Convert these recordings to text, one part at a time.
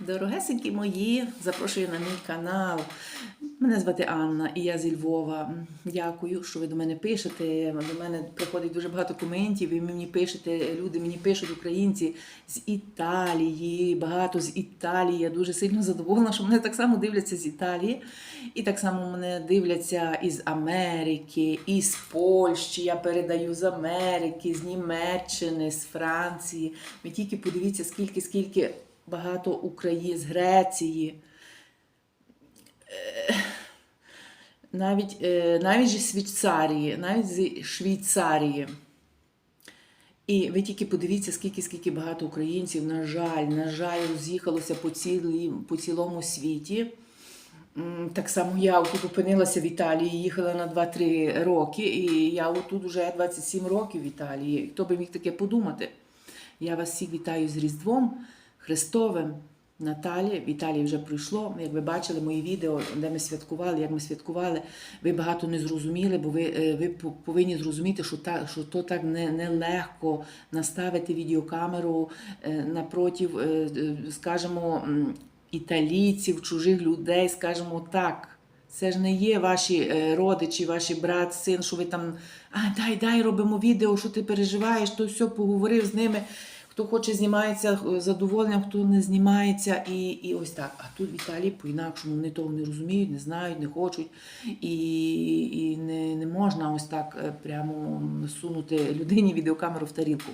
Дорогесенькі мої, запрошую на мій канал. Мене звати Анна і я зі Львова. Дякую, що ви до мене пишете. До мене приходить дуже багато коментів, і ви мені пишете, люди мені пишуть, українці з Італії, багато з Італії. Я дуже сильно задоволена, що мене так само дивляться з Італії. І так само мене дивляться із Америки, із Польщі. Я передаю з Америки, з Німеччини, з Франції. Ви тільки подивіться, скільки, скільки багато України, з Греції. Е, Навіть, е, навіть зі Швейцарії, навіть зі Швейцарії. І ви тільки подивіться, скільки, скільки багато українців, на жаль, на жаль, роз'їхалося по, цілій, по цілому світі. Так само я тут опинилася в Італії, їхала на 2-3 роки, і я отут вже 27 років в Італії. Хто би міг таке подумати? Я вас всіх вітаю з Різдвом Христовим. Наталі, в Італії вже пройшло. Як ви бачили мої відео, де ми святкували, як ми святкували, ви багато не зрозуміли, бо ви, е, ви по- повинні зрозуміти, що, та, що то так не, нелегко наставити відеокамеру е, напротив, е, скажімо, італійців, чужих людей, скажімо так. Це ж не є ваші родичі, ваші брат, син, що ви там, а дай, дай робимо відео, що ти переживаєш, то все поговорив з ними. Хто хоче знімається е, задоволенням, хто не знімається, і, і ось так. А тут в Італії по-інакшому вони того не розуміють, не знають, не хочуть. І, і не, не можна ось так е, прямо сунути людині відеокамеру в тарілку.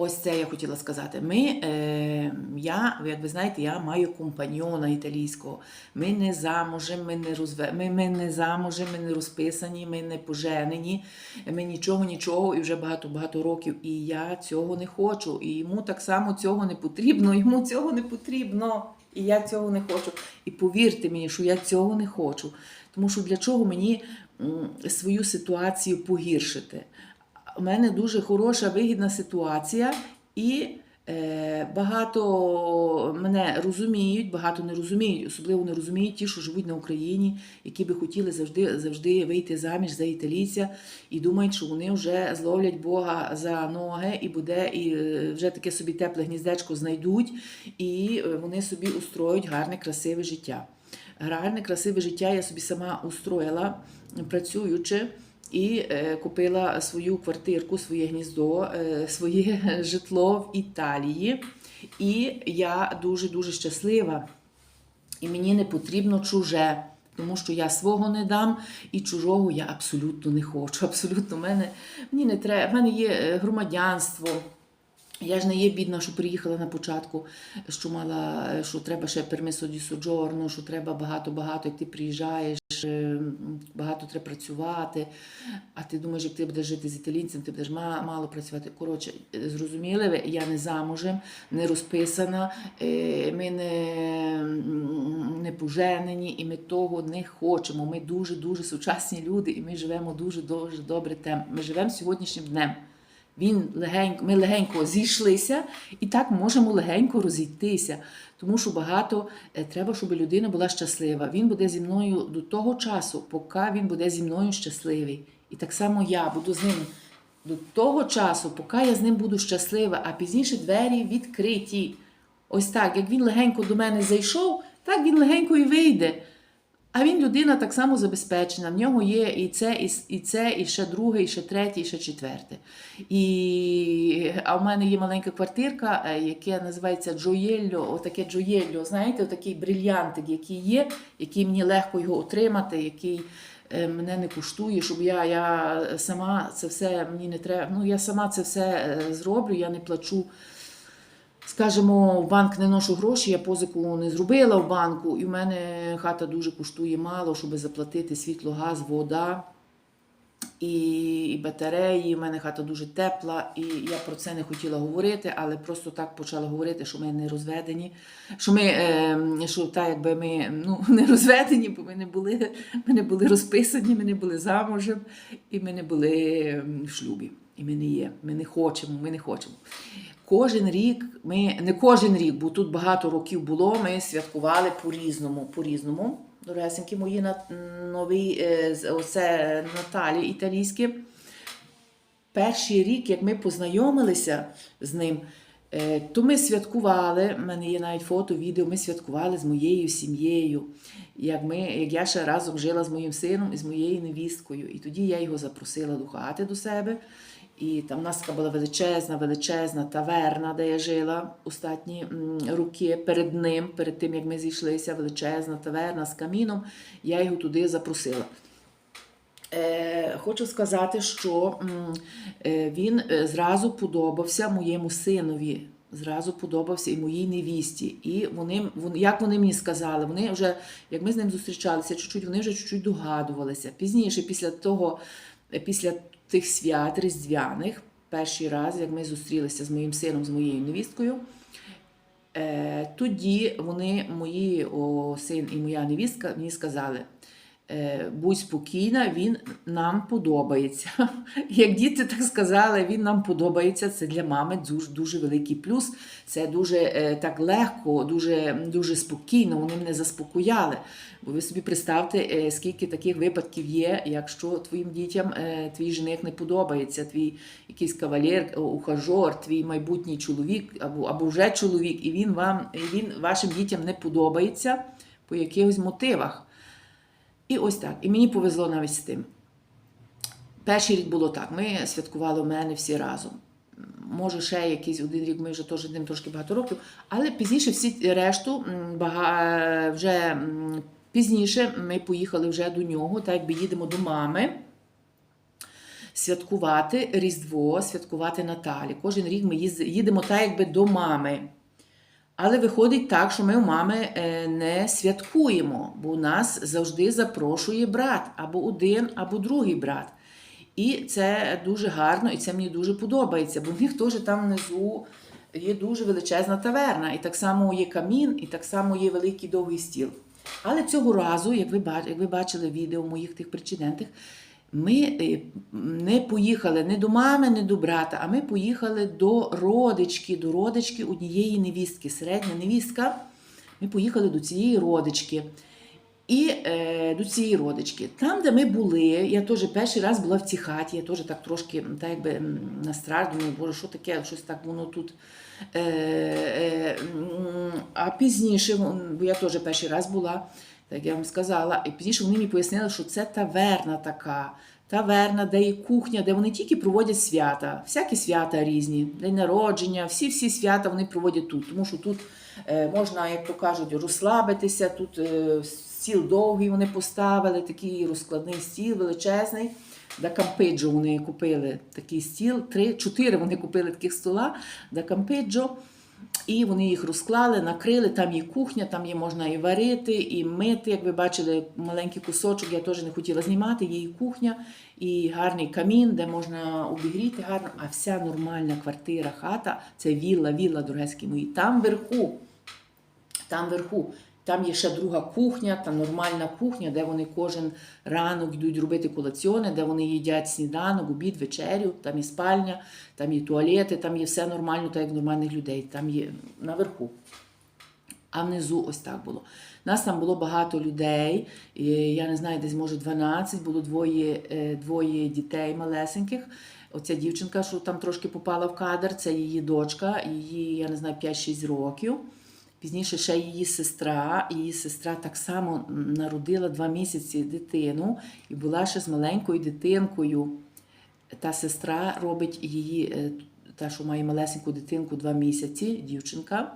Ось це я хотіла сказати. Ми, е, я, як ви знаєте, я маю компаньйона італійського. Ми не замужем, ми не розве... ми, ми не замужем, ми не розписані, ми не поженені, ми нічого, нічого, і вже багато-багато років. І я цього не хочу. І йому так само цього не потрібно. Йому цього не потрібно. І я цього не хочу. І повірте мені, що я цього не хочу. Тому що для чого мені свою ситуацію погіршити? У мене дуже хороша вигідна ситуація, і е, багато мене розуміють, багато не розуміють, особливо не розуміють ті, що живуть на Україні, які би хотіли завжди, завжди вийти заміж за італійця і думають, що вони вже зловлять Бога за ноги і буде, і е, вже таке собі тепле гніздечко знайдуть, і е, вони собі устроють гарне, красиве життя. Гарне, красиве життя я собі сама устроїла, працюючи. І е, купила свою квартирку, своє гніздо, е, своє житло в Італії. І я дуже-дуже щаслива. І мені не потрібно чуже, тому що я свого не дам і чужого я абсолютно не хочу. Абсолютно мене мені не треба. В мене є е, громадянство. Я ж не є бідна, що приїхала на початку, що мала, що треба ще пермисо ді соджорно, що треба багато-багато, як ти приїжджаєш, е, багато треба працювати. А ти думаєш, як ти будеш жити з італійцем, ти будеш мало працювати. Коротше, е, зрозуміли ви, я не замужем, не розписана, е, ми не, не поженені, і ми того не хочемо. Ми дуже-дуже сучасні люди, і ми живемо дуже-дуже добре тем. Ми живемо сьогоднішнім днем. Він легенько, ми легенько зійшлися і так можемо легенько розійтися. Тому що багато е, треба, щоб людина була щаслива. Він буде зі мною до того часу, поки він буде зі мною щасливий. І так само я буду з ним до того часу, поки я з ним буду щаслива, а пізніше двері відкриті. Ось так, як він легенько до мене зайшов, так він легенько і вийде. А він людина так само забезпечена. В нього є і це, і, і це, і ще друге, і ще третє, і ще четверте. І, а в мене є маленька квартирка, е, яке називається Джоєльо, отаке Джоєльо, знаєте, отакий брильянтик, який є, який мені легко його отримати, який е, мене не коштує, щоб я, я сама це все мені не треба. Ну я сама це все е, зроблю, я не плачу. Скажімо, в банк не ношу гроші, я позику не зробила в банку, і в мене хата дуже коштує мало, щоб заплатити світло, газ, вода і, і батареї. У мене хата дуже тепла, і я про це не хотіла говорити, але просто так почала говорити, що ми не розведені. Що ми, е, що так, якби ми ну, не розведені, бо ми не були, ми не були розписані, ми не були замужем, і ми не були ем, в шлюбі. І ми не є. Ми не хочемо, ми не хочемо. Кожен рік ми не кожен рік, бо тут багато років було. Ми святкували по-різному. По-різному. Доресенькі мої новий е, оце Наталі італійське. Перший рік, як ми познайомилися з ним, Е, То ми святкували, в мене є навіть фото, відео, ми святкували з моєю сім'єю, як, ми, як я ще разом жила з моїм сином і з моєю невісткою. І тоді я його запросила до хати до себе. І там у нас така була величезна, величезна таверна, де я жила останні роки перед ним, перед тим як ми зійшлися, величезна таверна з каміном. Я його туди запросила. Е, хочу сказати, що е, він е, зразу подобався моєму синові. Зразу подобався і моїй невісті. І вони, вони, як вони мені сказали, вони вже, як ми з ним зустрічалися, чуть-чуть, вони вже чуть-чуть догадувалися. Пізніше, після того, після тих свят різдвяних, перший раз, як ми зустрілися з моїм сином, з моєю невісткою, Е, тоді вони, мої о, син і моя невістка, мені сказали: будь спокійна, він нам подобається. Як діти так сказали, він нам подобається. Це для мами дуже, дуже великий плюс. Це дуже е, так легко, дуже, дуже спокійно. Вони мене заспокояли. Бо ви собі представте, е, скільки таких випадків є, якщо твоїм дітям е, твій жених не подобається, твій якийсь кавалер, е, ухажор, твій майбутній чоловік або, або вже чоловік, і він вам він вашим дітям не подобається по якихось мотивах. І ось так. І мені повезло навіть з тим. Перший рік було так. Ми святкували у мене всі разом. Може, ще якийсь один рік, ми вже теж ним трошки багато років, але пізніше всі решту бага, вже пізніше ми поїхали вже до нього, так якби їдемо до мами святкувати Різдво, святкувати Наталі. Кожен рік ми їдемо так, якби до мами. Але виходить так, що ми у мами е, не святкуємо, бо нас завжди запрошує брат або один, або другий брат. І це дуже гарно, і це мені дуже подобається, бо в них теж там внизу є дуже величезна таверна, і так само є камін, і так само є великий довгий стіл. Але цього разу, як ви, як ви бачили відео моїх тих причинентих, ми е, не поїхали не до мами, не до брата, а ми поїхали до родички, до родички однієї невістки, середня невістка. Ми поїхали до цієї родички. І е, до цієї родички. Там, де ми були, я теж перший раз була в цій хаті, я теж так трошки так якби м, настраю, думаю, боже, що таке, щось так воно тут. Е, е, а пізніше, бо я теж перший раз була, так я вам сказала, і пізніше вони мені пояснили, що це таверна така. Таверна, де є кухня, де вони тільки проводять свята, всякі свята різні, день народження, всі-всі свята вони проводять тут. Тому що тут е, можна, як то кажуть, розслабитися. Тут е, стіл довгий вони поставили, такий розкладний стіл величезний. Да Кампеджо вони купили такий стіл, три, чотири вони купили таких стола, да Кампеджо. І вони їх розклали, накрили. Там є кухня, там є можна і варити, і мити. Як ви бачили, маленький кусочок, я теж не хотіла знімати. Є і кухня, і гарний камін, де можна обігріти гарно. А вся нормальна квартира, хата це вілла, вілла, дорогезькі мої. Там вверху, там вверху. Там є ще друга кухня, та нормальна кухня, де вони кожен ранок йдуть робити колаціони, де вони їдять сніданок, обід, вечерю, там і спальня, там є туалети, там є все нормально, так як нормальних людей. Там є наверху. А внизу ось так було. Нас там було багато людей. Я не знаю, десь може 12, було двоє, е, двоє дітей малесеньких. Оця дівчинка, що там трошки попала в кадр, це її дочка, її, я не знаю, 5-6 років. Пізніше ще її сестра, її сестра так само народила два місяці дитину і була ще з маленькою дитинкою. Та сестра робить її, е, та, що має малесеньку дитинку два місяці, дівчинка.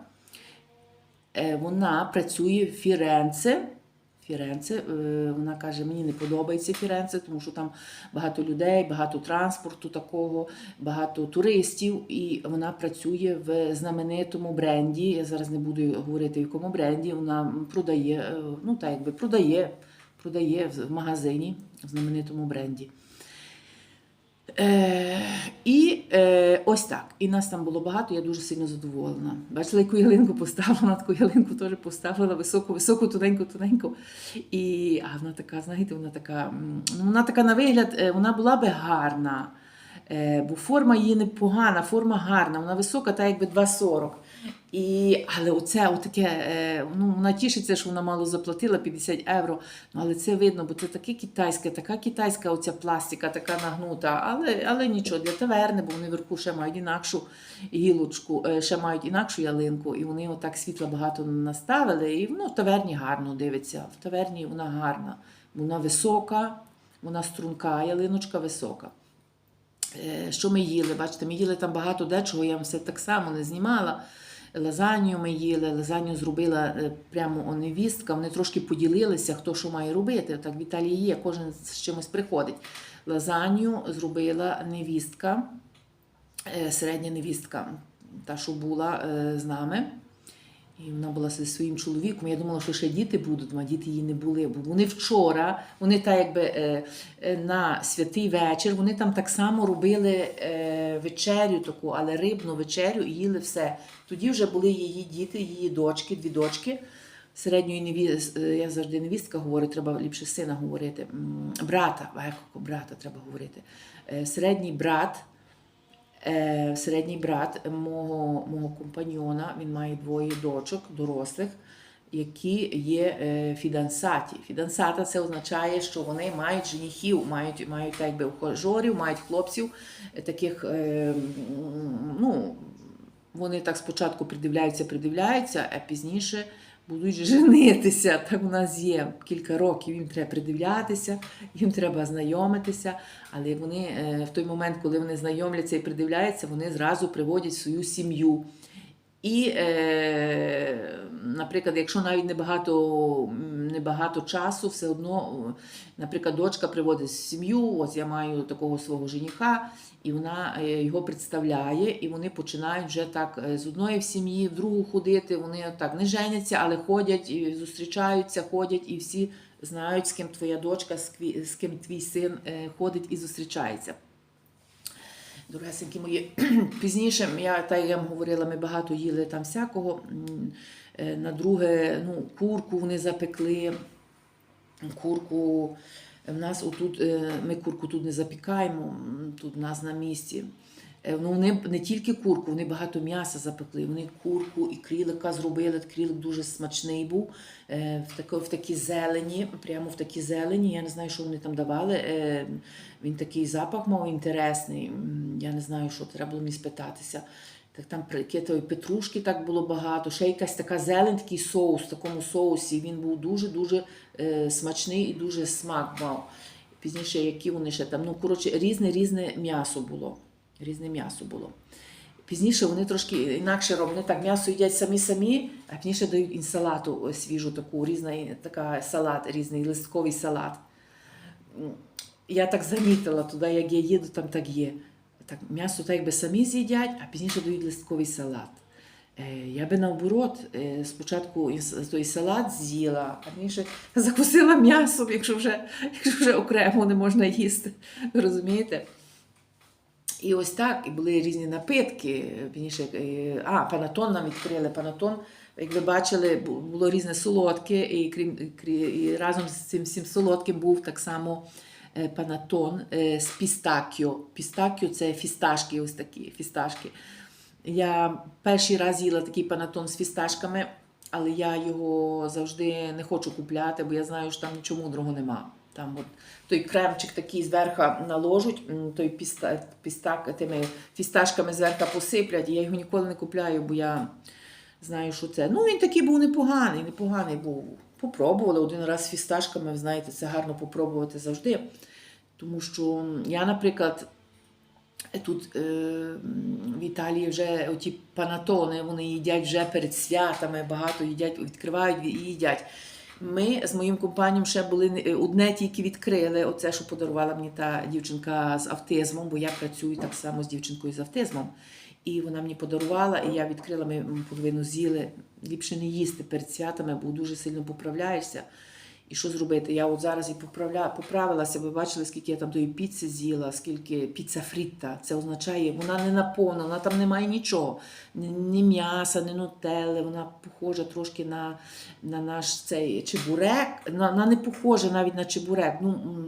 Е, Вона працює в Фіренце. Фіренце. Е, Вона каже, мені не подобається Фіренце, тому що там багато людей, багато транспорту такого, багато туристів. І вона працює в знаменитому бренді. Я зараз не буду говорити, в якому бренді. Вона продає, е, ну так якби продає, продає в магазині в знаменитому бренді. Е, і е, ось так. І нас там було багато, я дуже сильно задоволена. Бачила, яку ялинку поставила, таку ялинку теж поставила високу, високу, тоненьку, тоненьку. І а вона така, знаєте, вона така, ну, вона така на вигляд, е, вона була би гарна. Е, бо форма її непогана, форма гарна, вона висока, та якби 2,40. І, але оце отаке, е, ну, вона тішиться, що вона мало заплатила 50 євро. Ну, але це видно, бо це таке китайське, така китайська оця пластика, така нагнута. Але, але нічого, для таверни, бо вони вверху ще мають інакшу гілочку, е, ще мають інакшу ялинку, і вони отак світла багато наставили. І ну, в таверні гарно дивиться. В таверні вона гарна. Вона висока, вона струнка, ялиночка висока. Е, Що ми їли? Бачите, ми їли там багато дечого, я вам все так само не знімала. Лазанью ми їли, лазанью зробила е, прямо у невістка. Вони трошки поділилися, хто що має робити. Так в Італії є, кожен з чимось приходить. Лазанью зробила невістка, е, середня невістка, та, що була е, з нами. І вона була зі своїм чоловіком. Я думала, що ще діти будуть, а діти її не були. Бо вони вчора, вони так якби е, е, на святий вечір, вони там так само робили е, вечерю таку, але рибну вечерю і їли все. Тоді вже були її діти, її дочки, дві дочки. Середньої невістки, я завжди невістка говорю, треба ліпше сина говорити. Брата, верхоко, брата треба говорити. Середній брат е, середній брат мого, мого компаньйона, він має двоє дочок, дорослих, які є е, фідансаті. Фідансата це означає, що вони мають женихів, мають, мають так якби ухажорів, мають хлопців, е, таких, е, ну, вони так спочатку придивляються, придивляються, а пізніше будуть женитися. Так у нас є кілька років, їм треба придивлятися, їм треба знайомитися. Але вони е, в той момент, коли вони знайомляться і придивляються, вони зразу приводять свою сім'ю. І, е, наприклад, якщо навіть небагато, небагато часу, все одно, наприклад, дочка приводить сім'ю, ось я маю такого свого жениха, і вона е, його представляє, і вони починають вже так е, з одної в сім'ї в другу ходити. Вони так не женяться, але ходять і зустрічаються, ходять, і всі знають, з ким твоя дочка, з ким твій син е, ходить і зустрічається. Дорогесенькі мої, пізніше, я та я вам говорила, ми багато їли там всякого. Е, На друге, ну, курку вони запекли. Курку в нас отут, е, ми курку тут не запікаємо, тут в нас на місці. Е, Ну, вони не тільки курку, вони багато м'яса запекли. Вони курку і крілика зробили. Крілик дуже смачний був е, в, тако, в такій зелені, прямо в такій зелені. Я не знаю, що вони там давали. Е, Він такий запах мав інтересний. Я не знаю, що треба було мені спитатися. Так там прикитої петрушки так було багато. Ще якась така зелень, такий соус, в такому соусі. Він був дуже-дуже смачний і дуже смак мав. Пізніше, які вони ще там. Ну, коротше, різне різне м'ясо було. Різне м'ясо було. Пізніше вони трошки інакше роблять. Вони так м'ясо їдять самі-самі, а пізніше дають інсалату свіжу таку, різна така салат, різний листковий салат. Я так замітила туди, як я їду, там так є. Так, м'ясо так якби самі з'їдять, а пізніше дають листковий салат. Е, Я би наоборот, е, спочатку той салат з'їла, а пізніше закусила м'ясом, якщо вже, якщо вже окремо не можна їсти. Розумієте? І ось так, і були різні напитки. Пізніше, е, а, панатон нам відкрили. Панатон, як ви бачили, було різне солодке, і, крім, і разом з цим всім солодким був так само е, панатон е, з пістакіо. Пістакіо це фісташки, ось такі фісташки. Я перший раз їла такий панатон з фісташками, але я його завжди не хочу купляти, бо я знаю, що там нічого мудрого нема. Там от той кремчик такий зверху наложуть, той піста, пістак, тими фісташками зверху посиплять, і я його ніколи не купляю, бо я знаю, що це. Ну, він такий був непоганий, непоганий був. Попробували один раз з фісташками, знаєте, це гарно попробувати завжди. Тому що я, наприклад, Тут е, в Італії вже оті панатони, вони їдять вже перед святами, багато їдять, відкривають і їдять. Ми з моїм компанієм ще були е, одне тільки відкрили. Оце, що подарувала мені та дівчинка з автизмом, бо я працюю так само з дівчинкою з автизмом. І вона мені подарувала, і я відкрила, ми половину з'їли. Ліпше не їсти перед святами, бо дуже сильно поправляєшся. І що зробити? Я от зараз і поправля... поправилася, ви бачили, скільки я там тої піци з'їла, скільки піца фрітта. Це означає, вона не наповнена, вона там немає нічого. Ні, м'яса, ні нутелли, вона похожа трошки на, на наш цей чебурек. На, вона не похожа навіть на чебурек. Ну,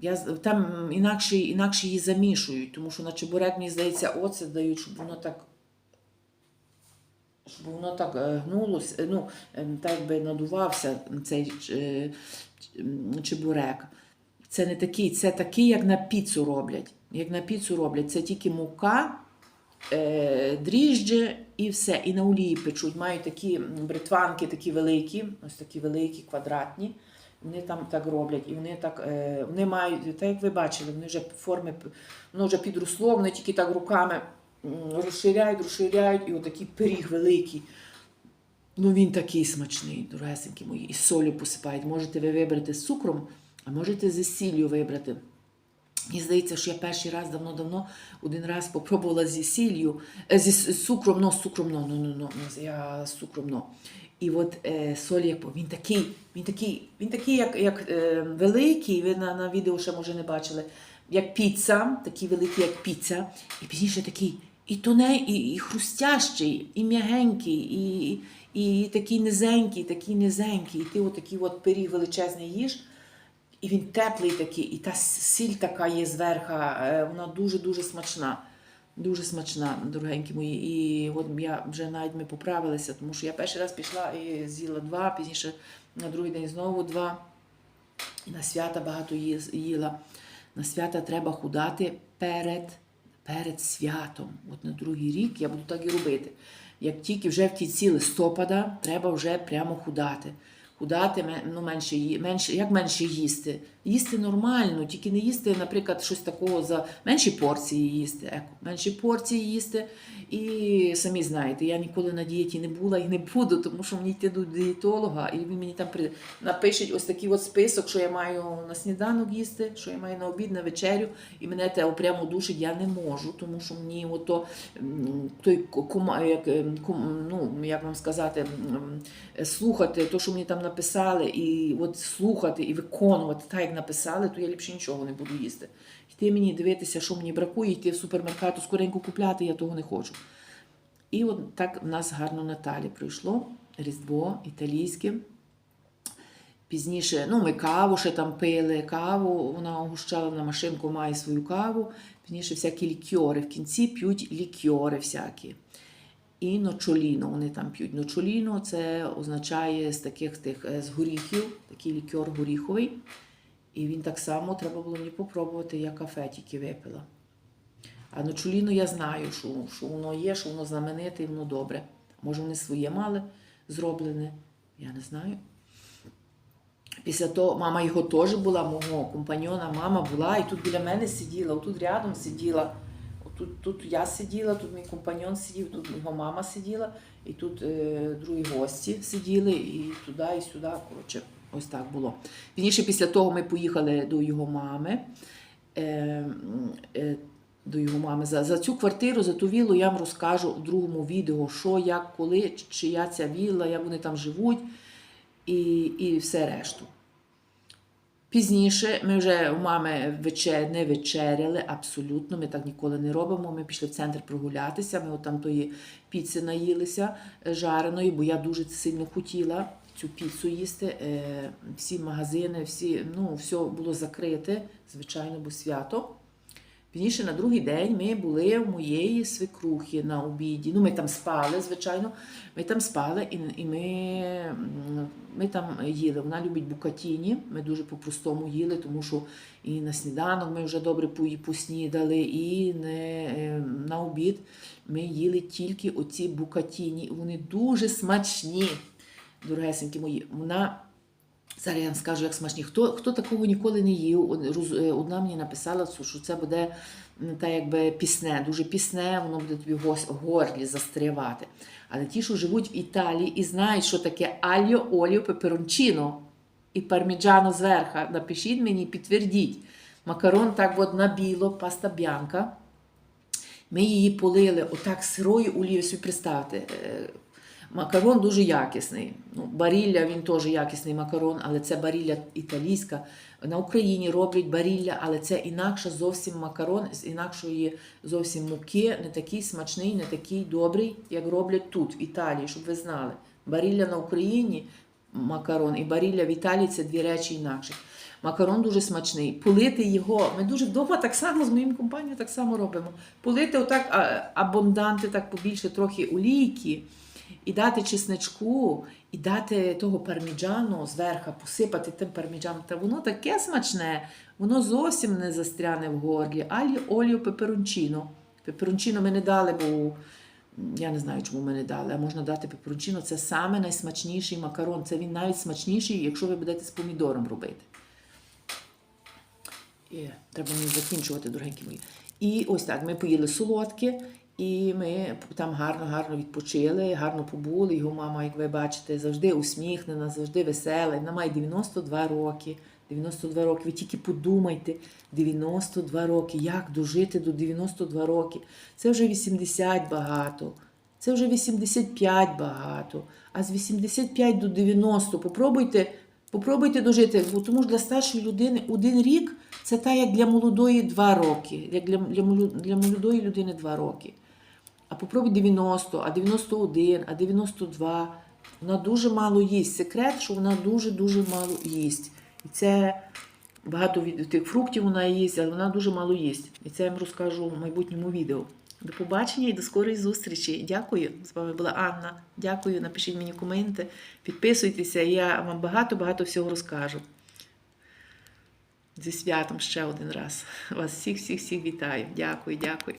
я, там інакше, інакше її замішують, тому що на чебурек, мені здається, оце дають, щоб воно так щоб воно так е, гнулося, ну, е, так би надувався цей е, чебурек. Це не такий, це такий, як на піцу роблять. Як на піцу роблять, це тільки мука, е, дріжджі і все. І на олії печуть. Мають такі бритванки, такі великі, ось такі великі, квадратні. Вони там так роблять, і вони так, е, вони мають, так як ви бачили, вони вже форми, воно вже підросло, вони тільки так руками розширяють, розширяють, і отакий пиріг великий. Ну він такий смачний, дорогесенькі мої, і солю посипають. Можете ви вибрати з цукром, а можете зі сіллю вибрати. Мені здається, що я перший раз давно-давно один раз попробувала зі сіллю, е, зі з цукром, но з цукром, ну, ну, ну, ну, я з цукром, но. І от е, соль, він такий, він такий, він такий, як, як е, великий, ви на, на відео ще може не бачили, як піца, такий великий, як піца, і пізніше такий і тоней, і, і хрустящий, і м'ягенький, і, і, і такий низенький, такий низенький, і ти отакий от пиріг величезний їж. І він теплий такий, і та сіль така є зверху, е, вона дуже-дуже смачна. Дуже смачна, дорогенькі мої. І от я вже навіть ми поправилися, тому що я перший раз пішла і з'їла два, пізніше на другий день знову два. І на свята багато їла. На свята треба худати перед, перед святом. От на другий рік я буду так і робити. Як тільки вже в кінці листопада, треба вже прямо худати. Ме- ну, менше, менше, як менше їсти? Їсти нормально, тільки не їсти, наприклад, щось такого за менші порції їсти. Еко, менші порції їсти. І самі знаєте, я ніколи на дієті не була і не буду, тому що мені йти до дієтолога, і він мені там при... напишуть ось такий от список, що я маю на сніданок їсти, що я маю на обід, на вечерю, і мене те прямо душить я не можу, тому що мені ото той кума, як, ем, ну, як вам сказати, е, слухати те, що мені там написали, і от слухати і виконувати так, як написали, то я ліпше нічого не буду їсти. Йти мені дивитися, що мені бракує, йти в супермаркет, скоренько купляти, я того не хочу. І от так в нас гарно Наталі пройшло. Різдво італійське. Пізніше, ну, ми каву ще там пили, каву, вона огущала на машинку, має свою каву. Пізніше всякі лікьори. В кінці п'ють лікьори всякі. І ночоліно вони там п'ють. Ночоліно це означає з таких тих е, з горіхів, такий лікьор горіховий. І він так само треба було мені попробувати, я кафе тільки випила. А ночоліно я знаю, що, що воно є, що воно знамените і воно добре. Може, вони своє мали зроблене, я не знаю. Після того мама його теж була, мого компаньона, мама була, і тут біля мене сиділа, отут рядом сиділа. Тут, тут я сиділа, тут мій компаньон сидів, тут його мама сиділа, і тут е, другі гості сиділи, і туди, і сюди. Коротше, ось так було. Пізніше після того ми поїхали до його мами. Е, е, до його мами. За, за цю квартиру, за ту віллу я вам розкажу в другому відео, що, як, коли, чия ця вілла, як вони там живуть і, і все решту. Пізніше ми вже у мами вечер... не вечеряли абсолютно, ми так ніколи не робимо. Ми пішли в центр прогулятися, ми там тої піци наїлися е, жареної, бо я дуже сильно хотіла цю піцу їсти. Е, Всі магазини, всі, ну, все було закрите, звичайно, бо свято. Пізніше на другий день ми були у моєї свекрухи на обіді. Ну, ми там спали, звичайно. Ми там спали і, і ми, ми там їли. Вона любить букатіні. Ми дуже по-простому їли, тому що і на сніданок ми вже добре поснідали, і не, е, на обід ми їли тільки оці букатіні. Вони дуже смачні, дорогесенькі мої. Вона Зараз я вам скажу, як смачні. Хто, хто такого ніколи не їв? Е, Одна мені написала, що це буде та якби пісне, дуже пісне, воно буде тобі в горлі застрявати. Але ті, що живуть в Італії і знають, що таке альо, оліо, пеперончино і парміджано зверху, напишіть мені, підтвердіть. Макарон так от на біло, паста б'янка. Ми її полили отак сирою олією, представте. Макарон дуже якісний. Ну, барілля він теж якісний макарон, але це барілля італійська. На Україні роблять барілля, але це інакше зовсім макарон з інакшої зовсім муки, не такий смачний, не такий добрий, як роблять тут, в Італії, щоб ви знали. Барілля на Україні макарон і барілля в Італії це дві речі інакші. Макарон дуже смачний. Полити його. Ми дуже вдома так само з моїм компанією так само робимо. Полити отак абонданти, так побільше трохи олійки. І дати чесничку, і дати того парміджану зверху, посипати тим парміджаном. Та воно таке смачне, воно зовсім не застряне в горлі. Алі олію пеперончино. Пеперончино ми не дали, бо я не знаю, чому ми не дали. А можна дати пеперончино. Це саме найсмачніший макарон. Це він навіть смачніший, якщо ви будете з помідором робити. І треба мені закінчувати, дорогенькі мої. І ось так, ми поїли солодке, і ми там гарно-гарно відпочили, гарно побули. Його мама, як ви бачите, завжди усміхнена, завжди весела. Вона має 92 роки. 92 роки. Ви тільки подумайте, 92 роки. Як дожити до 92 роки? Це вже 80 багато. Це вже 85 багато. А з 85 до 90 попробуйте, попробуйте дожити. Бо тому що для старшої людини один рік це так, як для молодої 2 роки. Як для, для, для молодої людини 2 роки. А попробуй 90, а 91, а 92. Вона дуже мало їсть. Секрет, що вона дуже-дуже мало їсть. І це багато від тих фруктів вона їсть, але вона дуже мало їсть. І це я вам розкажу в майбутньому відео. До побачення і до скорої зустрічі. Дякую. З вами була Анна. Дякую. Напишіть мені коменти, підписуйтеся, я вам багато-багато всього розкажу. Зі святом ще один раз. Вас всіх, всіх, всіх вітаю. Дякую, дякую.